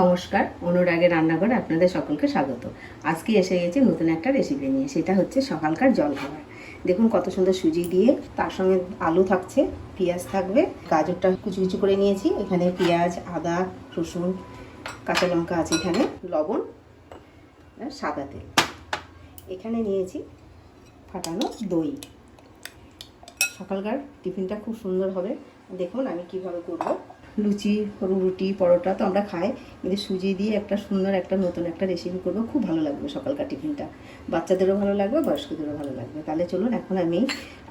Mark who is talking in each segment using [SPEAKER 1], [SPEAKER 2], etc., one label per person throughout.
[SPEAKER 1] নমস্কার, অনুরাগের রান্নাঘরে আপনাদের সকলকে স্বাগত। আজকে এসে গেছি নতুন একটা রেসিপি নিয়ে, সেটা হচ্ছে সকালকার জলখাবার। দেখুন কত সুন্দর সুজি দিয়ে তার সঙ্গে আলু থাকছে, পেঁয়াজ থাকবে, গাজরটা কুচি কুচি করে নিয়েছি, এখানে পেঁয়াজ, আদা, রসুন, কাঁচা লঙ্কা আছে এখানে, লবণ, আর সাদা তেল। এখানে নিয়েছি ফাটানো দই। সকালকার টিফিনটা খুব সুন্দর হবে। দেখুন আমি কীভাবে করব। লুচি, রুটি, পরোটা তো আমরা খাই। কিন্তু সুজি দিয়ে একটা সুন্দর একটা নতুন একটা রেসিপি করব, খুব ভালো লাগবে সকালকার টিফিনটা। বাচ্চাদেরও ভালো লাগবে, বয়স্কদেরও ভালো লাগবে। তাহলে চলুন, এখন আমি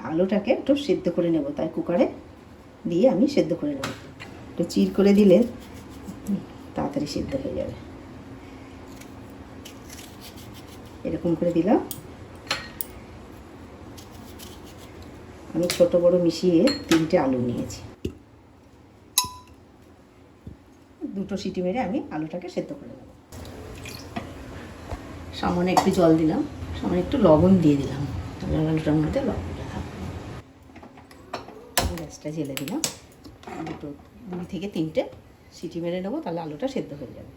[SPEAKER 1] আলুটাকে একটু সেদ্ধ করে নেব। তাই কুকারে দিয়ে আমি সেদ্ধ করে নেব। একটু চির করে দিলে তাড়াতাড়ি সেদ্ধ হয়ে যাবে। এরকম করে দিলাম। আমি ছোট বড় মিশিয়ে তিনটে আলু নিয়েছি। দুটো সিটি মেরে আমি আলুটাকে সেদ্ধ করে নেব। সামান্য একটু জল দিলাম, সামান্য একটু লবণ দিয়ে দিলাম। আলুটার মধ্যে লবণটা থাকবে। গ্যাসটা জেলে দিলাম। দুটো, দুই থেকে তিনটে সিটি মেরে নেব, তাহলে আলুটা সেদ্ধ হয়ে যাবে।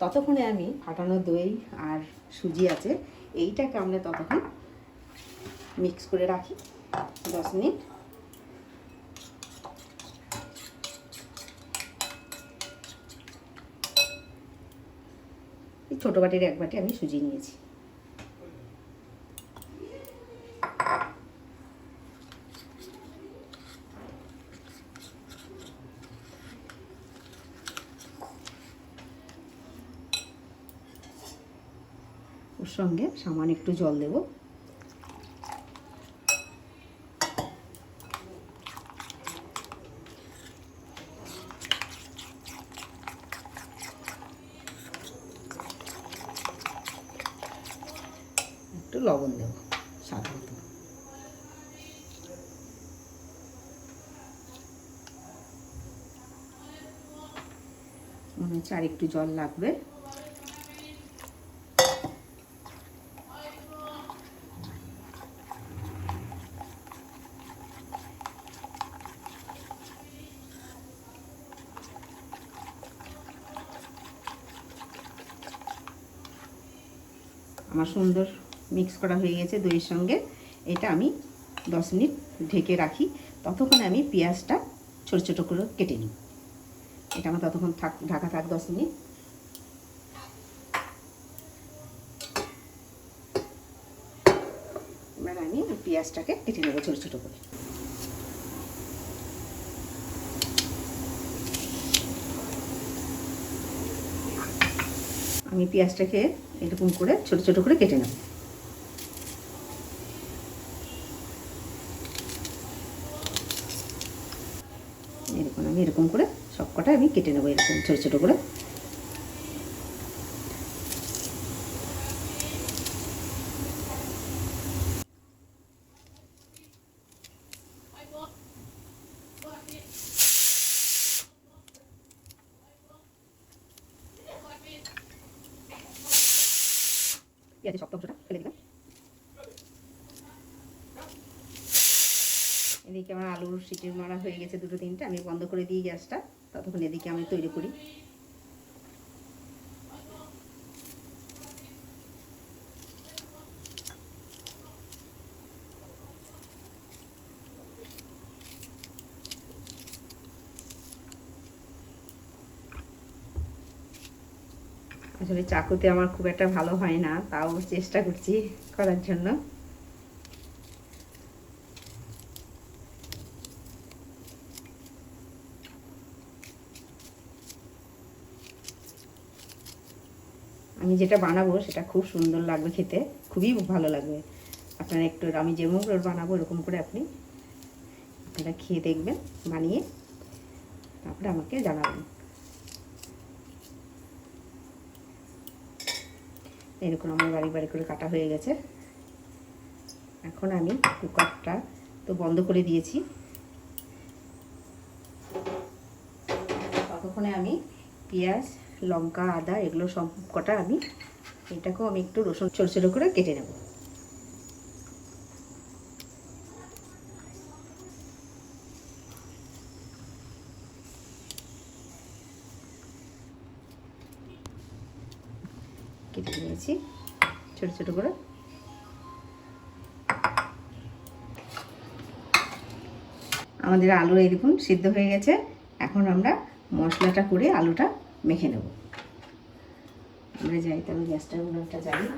[SPEAKER 1] ততক্ষণে আমি ফাটানো দই আর সুজি আছে, এইটাকে আমরা ততক্ষণ মিক্স করে রাখি। দশ মিনিট ছোটো বাটির এক বাটি আমি সুজি নিয়েছি। ওর সঙ্গে সামান একটু জল দেবো একটু লবণ দেব স্বাদ মতো মনে হচ্ছে আর একটু জল লাগবে। আমার সুন্দর মিক্স করা হয়ে গেছে দইয়ের সঙ্গে। এটা আমি দশ মিনিট ঢেকে রাখি। ততক্ষণে আমি পেঁয়াজটা ছোটো ছোটো করে কেটে নিই। এটা আমার ততক্ষণ থাক, ঢাকা থাক দশ মিনিট। এবার আমি পেঁয়াজটাকে কেটে নেব ছোটো ছোটো করে। আমি পেঁয়াজটাকে এরকম করে ছোট ছোট করে কেটে নেব এরকম আমি এরকম করে সব কটা নেব এরকম ছোটো ছোটো করে। এদিকে আমার আলুর সিটি মারা হয়ে গেছে দুটো তিনটে, আমি বন্ধ করে দিই গ্যাসটা। ততক্ষণ এদিকে আমি তৈরি করি। আসলে চাকুতে আমার খুব একটা ভালো হয় না, তাও চেষ্টা করছি করার জন্য। আমি যেটা বানাবো সেটা খুব সুন্দর লাগবে খেতে, খুবই ভালো লাগবে। আপনারা একটু আমি যেমন করে বানাবো এরকম করে আপনি আপনারা খেয়ে দেখবেন, বানিয়ে তারপরে আমাকে জানাবেন। এরকম আমার বাড়ি বাড়ি করে কাটা হয়ে গেছে। এখন আমি কুকারটা তো বন্ধ করে দিয়েছি। ততক্ষণে আমি পেঁয়াজ লঙ্কা, আদা, এগুলো সব কটা আমি এটাকেও আমি একটু রসুন ছোটো ছোটো করে কেটে নেব। কেটে নিয়েছি, ছোট ছোট করে। আমাদের আলু এই দেখুন সিদ্ধ হয়ে গেছে। এখন আমরা মশলাটা করে আলুটা মেখে নেব। আমরা যাই, তাহলে গ্যাসটা উনুনটা জ্বালি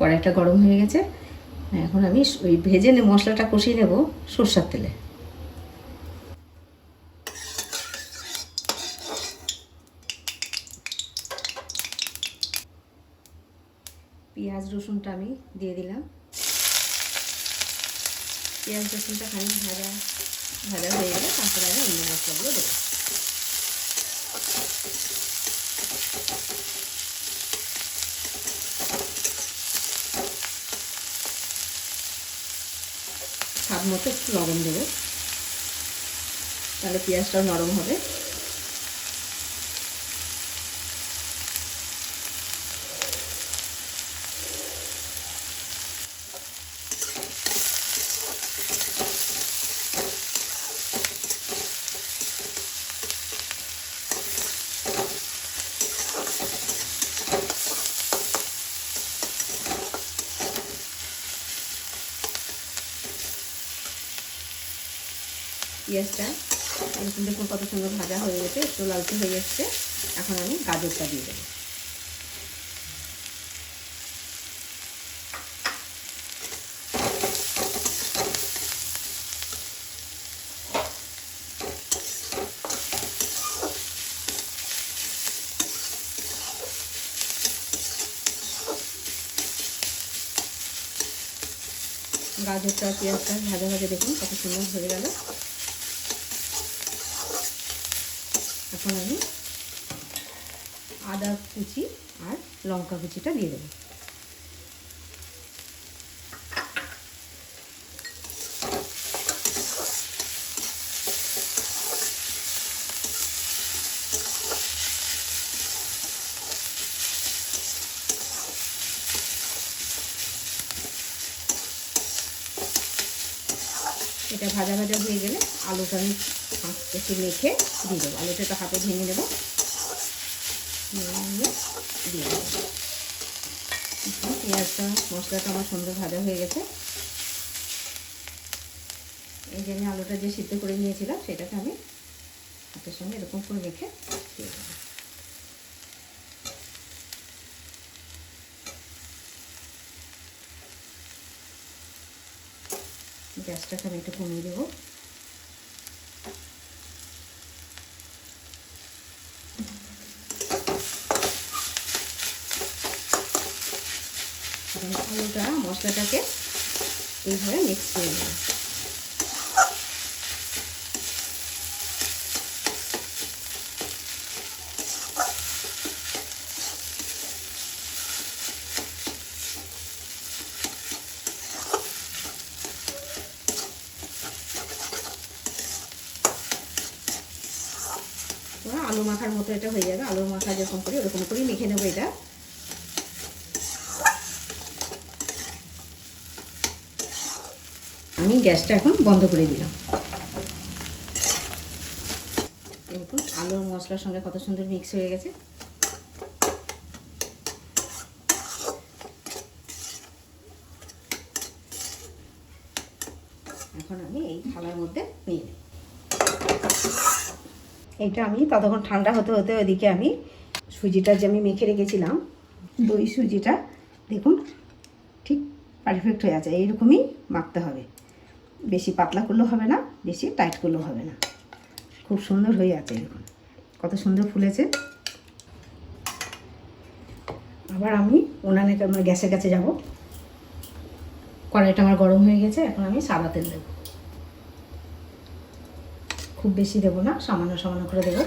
[SPEAKER 1] কড়াইটা গরম হয়ে গেছে। এখন আমি ওই ভেজে নে মশলাটা কষিয়ে নেব সর্ষার তেলে পেঁয়াজ রসুনটা আমি দিয়ে দিলাম পেঁয়াজ রসুনটা খানিক ভাজা ভাজা হয়ে গেলে তারপরে আমি অন্য মশলাগুলো দেবো। স্বাদ মতো একটু লবণ দেবো। তাহলে পেঁয়াজটাও নরম হবে। পেঁয়াজটা এরকম দেখুন কত সুন্দর ভাজা হয়ে গেছে, একটু লালচে হয়ে যাচ্ছে এখন আমি গাজরটা দিয়ে দেবো। গাজরটা, পেঁয়াজটা ভাজা ভাজা দেখুন কত সুন্দর হয়ে গেল। এখন আমি আদা কুচি আর লঙ্কা কুচিটা দিয়ে দেবো এটা ভাজা ভাজা হয়ে গেলে আলুটা আমি একটু মেখে দিয়ে দেবো। আলুটা একটু হাতে ভেঙে দিয়ে দেবো। পেঁয়াজটা, মশলাটা আমার সুন্দর ভাজা হয়ে গেছে। এই যে আমি আলুটা যে সিদ্ধ করে নিয়েছিলাম, সেটাকে আমি হাতের সঙ্গে এরকম করে মেখে দিয়ে দেবো। গ্যাসটাকে আমি একটু কমিয়ে দেবো। আলুটা মশলাটাকে এইভাবে মিক্স করে নেব। আলু মাখার মতো এটা হয়ে যাবে আলু মাখা যেরকম করি ওরকম করেই মেখে নেব এটা আমি গ্যাসটা এখন বন্ধ করে দিলাম। দেখুন আলু মশলার সঙ্গে কত সুন্দর মিক্স হয়ে গেছে। এখন আমি এই থালার মধ্যে নিয়ে নেব। এইটা আমি ততক্ষণ ঠান্ডা হতে হতে ওদিকে আমি সুজিটা যে আমি মেখে রেখেছিলাম দই সুজিটা দেখুন ঠিক পারফেক্ট হয়ে আছে, এইরকমই মাখতে হবে। বেশি পাতলা করলেও হবে না, বেশি টাইট করলেও হবে না। খুব সুন্দর হয়ে আছে এরকম কত সুন্দর ফুলেছে। আবার আমি উনানে আমার গ্যাসের কাছে যাব। কড়াইটা আমার গরম হয়ে গেছে, এখন আমি সাদা তেল দেবো। খুব বেশি দেবো না, সামান্য সামান্য করে দেবো।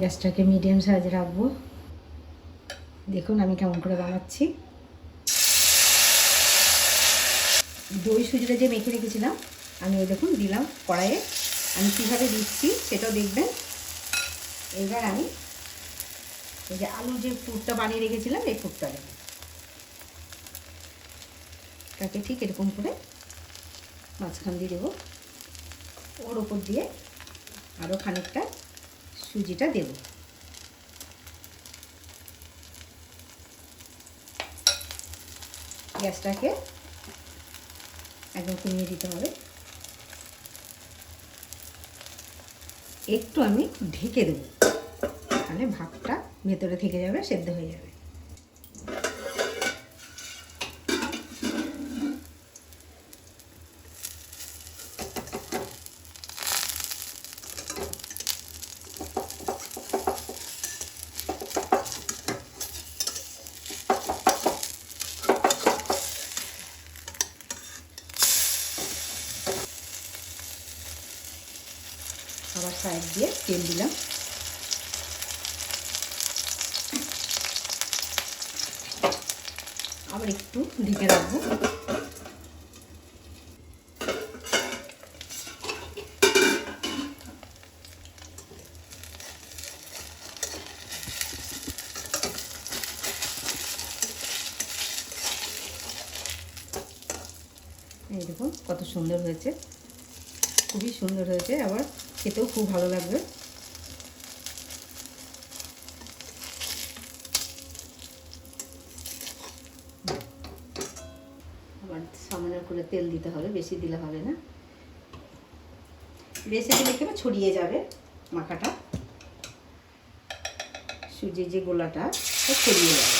[SPEAKER 1] গ্যাসটাকে মিডিয়াম সাইজে রাখব। দেখুন আমি কেমন করে বানাচ্ছি। দই সুজিটা যে মেখে রেখেছিলাম, আমি ওই দেখুন দিলাম কড়াইয়ে। আমি কীভাবে দিচ্ছি সেটাও দেখবেন। এবার আমি এই যে আলু যে পুরটা বানিয়ে রেখেছিলাম, এই পুরটা দেবো। তাকে ঠিক এরকম করে মাঝখান দিয়ে দেবো। ওর ওপর দিয়ে আরও খানিকটা সুজিটা দেব। গ্যাসটাকে একদম কমিয়ে দিতে হবে। একটু আমি ঢেকে দেবো। তাহলে ভাতটা ভেতরে থেকে যাবে, সেদ্ধ হয়ে যাবে আবার সাইড দিয়ে তেল দিলাম। আবার একটু ঢেকে রাখব। এই দেখুন, কত সুন্দর হয়েছে। খুবই সুন্দর হয়েছে, আবার খেতেও খুব ভালো লাগবে। দিতে হবে, বেশি দিলে হবে না। বেশি দিলে কেমন ছড়িয়ে যাবে মাখাটা। সুজির যে গোলাটা ছড়িয়ে যাবে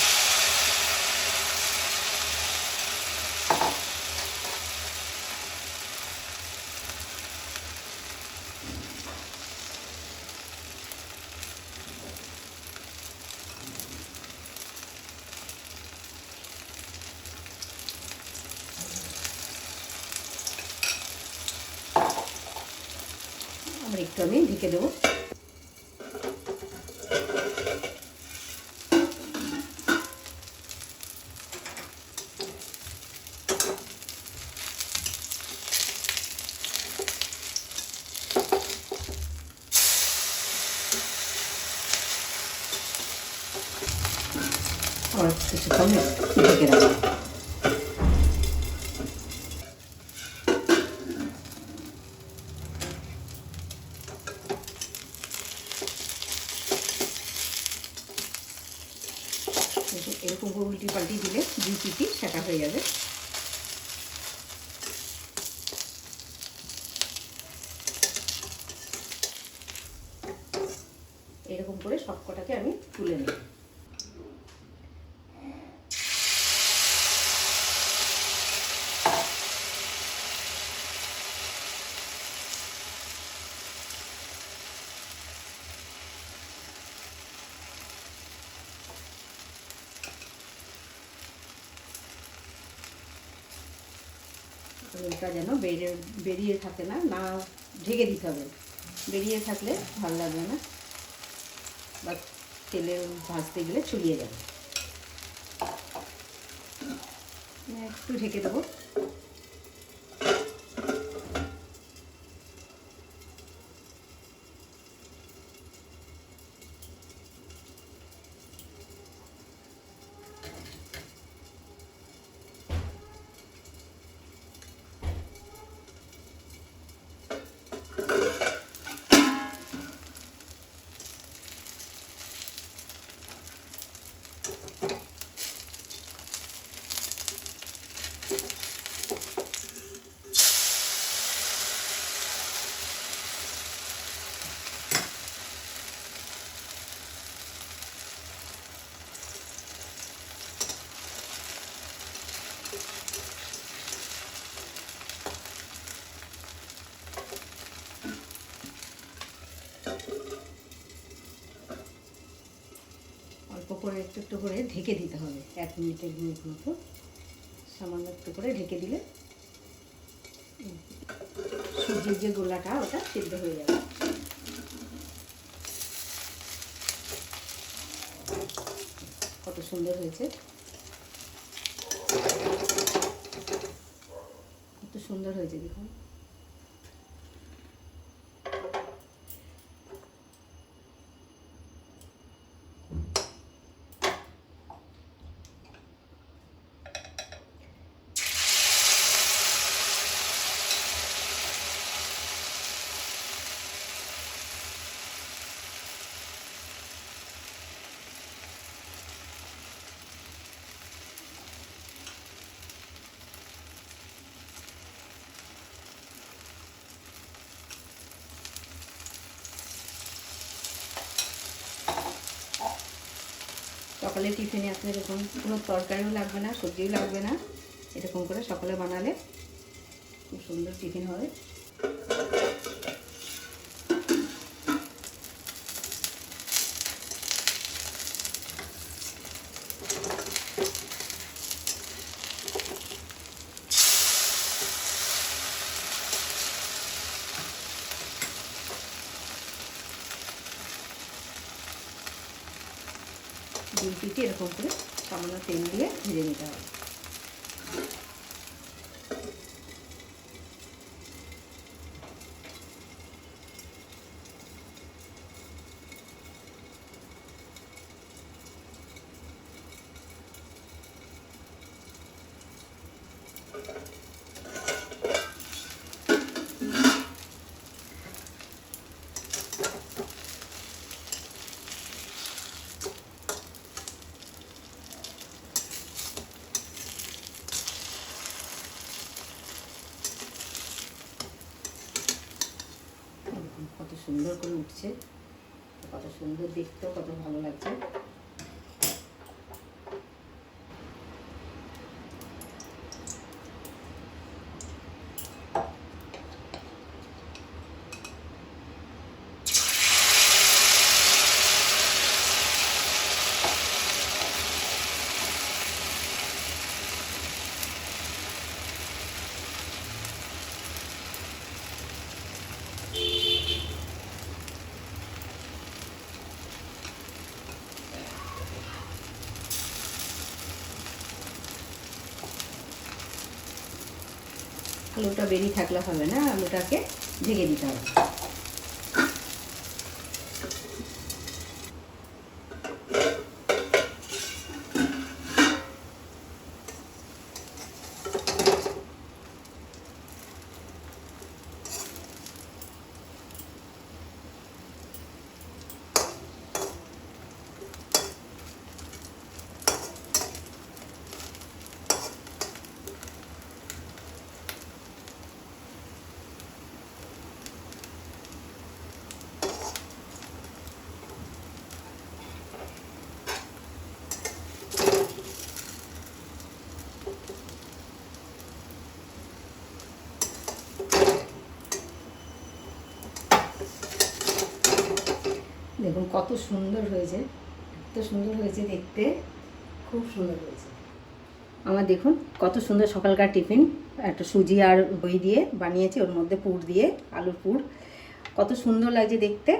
[SPEAKER 1] আবার একটু আমি ঢেকে দেবো আবার কিছুক্ষণ ঢেকে রাখব এরকম- এরকম করে উল্টি পাল্টি দিলে দুই পিটি সেটা হয়ে যাবে এরকম করে সব কটাকে আমি তুলে রোলটা যেন বেরিয়ে বেরিয়ে থাকে না না ঢেকে দিতে হবে। বেরিয়ে থাকলে ভালো লাগবে না। বা তেলে ভাজতে গেলে চুলিয়ে যাবে। একটু ঢেকে দেবো অল্প করে একটু একটু করে ঢেকে দিতে হবে। এক মিনিট এক মিনিট মতো। সামান্য একটু করে ঢেকে দিলে সুজির যে গোলাটা, ওটা সিদ্ধ হয়ে যাবে। কত সুন্দর হয়েছে। কত সুন্দর হয়েছে দেখুন। সকালে টিফিনে আপনি এরকম কোনো তরকারিও লাগবে না, সবজিও লাগবে না। এরকম করে সকালে বানালে খুব সুন্দর টিফিন হবে পিঠে এরকম করে সামান্য তেল দিয়ে ভেজে নিতে হবে দেখুন কত সুন্দর করে উঠছে। কত সুন্দর দেখতেও কত ভালো লাগছে। আলুটা বেরিয়ে থাকলে হবে না আলুটাকে ঢেকে দিতে হবে। দেখুন, কত সুন্দর হয়েছে। এত সুন্দর হয়েছে দেখতে। খুব সুন্দর হয়েছে। আমার দেখুন, কত সুন্দর সকালকার টিফিন। একটা সুজি আর দই দিয়ে বানিয়েছি, ওর মধ্যে পুর দিয়ে, আলুর পুর। কত সুন্দর লাগছে দেখতে।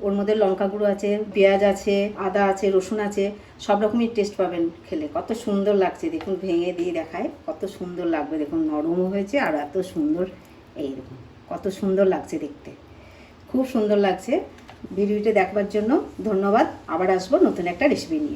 [SPEAKER 1] ওর মধ্যে লঙ্কা গুঁড়ো আছে, পেঁয়াজ আছে, আদা আছে, রসুন আছে, সব রকমই টেস্ট পাবেন খেলে। কত সুন্দর লাগছে দেখুন, ভেঙে দিয়ে দেখায়। কত সুন্দর লাগবে দেখুন, নরমও হয়েছে আর এত সুন্দর এই দেখুন কত সুন্দর লাগছে দেখতে। খুব সুন্দর লাগছে। ভিডিওটি দেখবার জন্য ধন্যবাদ। আবার আসব নতুন একটা রেসিপি নিয়ে।